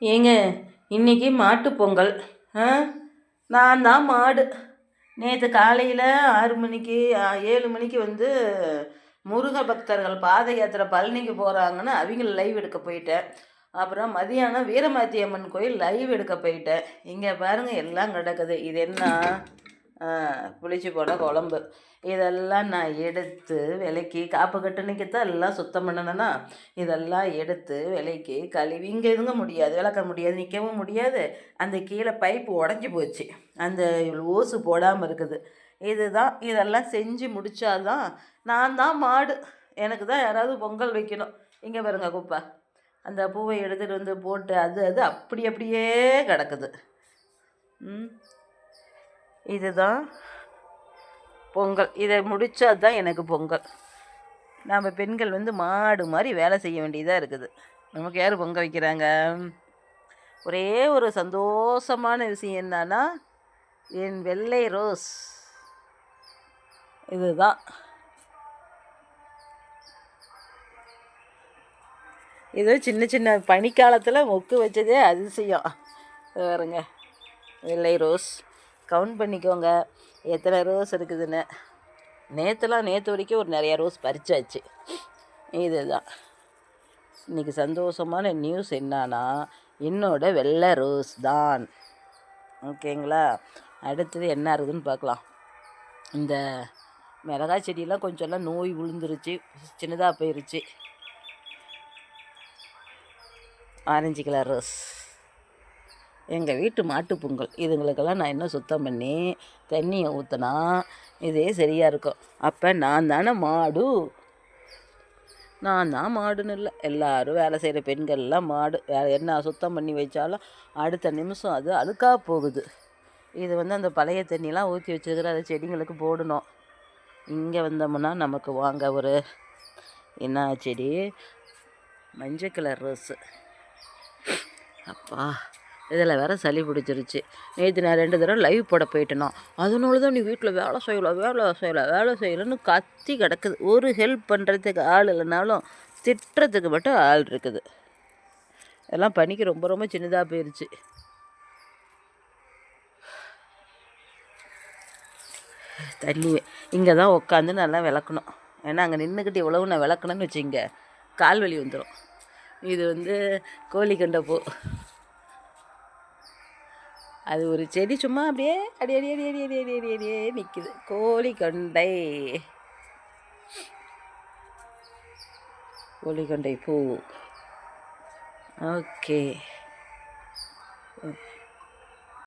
ஏங்க இன்னைக்கு மாட்டு பொங்கல். ஆ? நான் தான் மாடு. நேற்று காலையில் ஆறு மணிக்கு ஏழு மணிக்கு வந்து முருக பக்தர்கள் பாத யாத்திரை பழனிக்கு போகிறாங்கன்னு அவங்கள லைவ் எடுக்க போயிட்டேன். அப்புறம் மதியானம் வீரமாத்தி அம்மன் கோயில் லைவ் எடுக்க போயிட்டேன். இங்கே பாருங்கள் எல்லாம் கிடக்குது. இது என்ன? புளிச்சு போட குழம்பு. இதெல்லாம் நான் எடுத்து விலைக்கு காப்பு கட்டுனிக்கத்தான் எல்லாம் சுத்தம் பண்ணணும்னா இதெல்லாம் எடுத்து விலைக்கு கழுவி இங்கே இருங்க முடியாது விளக்க முடியாது நிற்கவும் முடியாது. அந்த கீழே பைப்பு உடஞ்சி போச்சு. அந்த ஓசு போடாமல் இருக்குது. இதுதான் இதெல்லாம் செஞ்சு முடித்தாதான் நான் தான் மாடு. எனக்கு தான் யாராவது பொங்கல் வைக்கணும். இங்கே பாருங்க குப்பா. அந்த பூவை எடுத்துகிட்டு வந்து போட்டு அது அது அப்படி அப்படியே கிடக்குது. ம். இதுதான் பொங்கல். இதை முடித்தா தான் எனக்கு பொங்கல். நாம் பெண்கள் வந்து மாடு மாதிரி வேலை செய்ய வேண்டியதாக இருக்குது. நமக்கு யார் பொங்க வைக்கிறாங்க? ஒரே ஒரு சந்தோஷமான விஷயம் என்னன்னா என் வெள்ளை ரோஸ். இதுதான். இது சின்ன சின்ன பனிக்காலத்தில் மொக்கு வச்சதே அதிசயம். வேறுங்க பாருங்க. வெள்ளை ரோஸ். கவுண்ட் பண்ணிக்கோங்க. எத்தனை ரோஸ் இருக்குதுன்னு. நேற்றுலாம் நேற்று வரைக்கும் ஒரு நிறையா ரோஸ் பறிச்சாச்சு. இதுதான். இன்றைக்கி சந்தோஷமான நியூஸ் என்னன்னா என்னோட வெள்ளை ரோஸ் தான். ஓகேங்களா அடுத்தது என்ன இருக்குதுன்னு பார்க்கலாம். இந்த மிளகாய் செடியெல்லாம் கொஞ்சம்லாம் நோய் விழுந்துருச்சு சின்னதாக போயிருச்சு. ஆரஞ்சு கலர் ரோஸ் எங்கள் வீட்டு மாட்டுப் பொங்கல். இதுங்களுக்கெல்லாம் நான் இன்னும் சுத்தம் பண்ணி தண்ணியை ஊற்றினா இதே சரியாக இருக்கும். அப்போ நான் தானே மாடு. நான் தான் மாடுன்னு இல்லை. எல்லாரும் வேலை செய்கிற பெண்கள்லாம் மாடு. வேறு என்ன சுத்தம் பண்ணி வச்சாலும் அடுத்த நிமிஷம் அது அழுக்காக போகுது. இது வந்து அந்த பழைய தண்ணிலாம் ஊற்றி வச்சிருக்கிற அதை செடிங்களுக்கு போடணும். இங்கே வந்தோம்னா நமக்கு வாங்க ஒரு என்ன செடி? மஞ்சள் கலர் ரோஸு. அப்பா. இதில் வேற சளி பிடிச்சிருச்சு. நேற்று நான் ரெண்டு தடவை லைவ் போட போயிட்டேனோ. அதனால தான் நீ வீட்டில் வேலை செய்யலை வேலை செய்யலை வேலை செய்யலைன்னு கத்தி கிடக்குது. ஒரு ஹெல்ப் பண்ணுறதுக்கு ஆள் இல்லைனாலும் திட்டுறதுக்கு மட்டும் ஆள் இருக்குது. எல்லாம் பனிக்கு ரொம்ப ரொம்ப சின்னதாக போயிருச்சு. தண்ணி இங்கே தான் உட்காந்து நல்லா விளக்கணும். ஏன்னா அங்கே நின்றுக்கிட்டு இவ்வளவு நான் விளக்கணும்னு வச்சுங்க கால் வலி வந்துடும் இது வந்து கோழிக்கண்டை பூ. அது ஒரு செடி சும்மா அப்படியே அடி அடி அடி அடி அடி அடி அடி அடியே நிற்கிது கோழிக்கொண்டை கோழிக்கொண்டை பூ. ஓகே.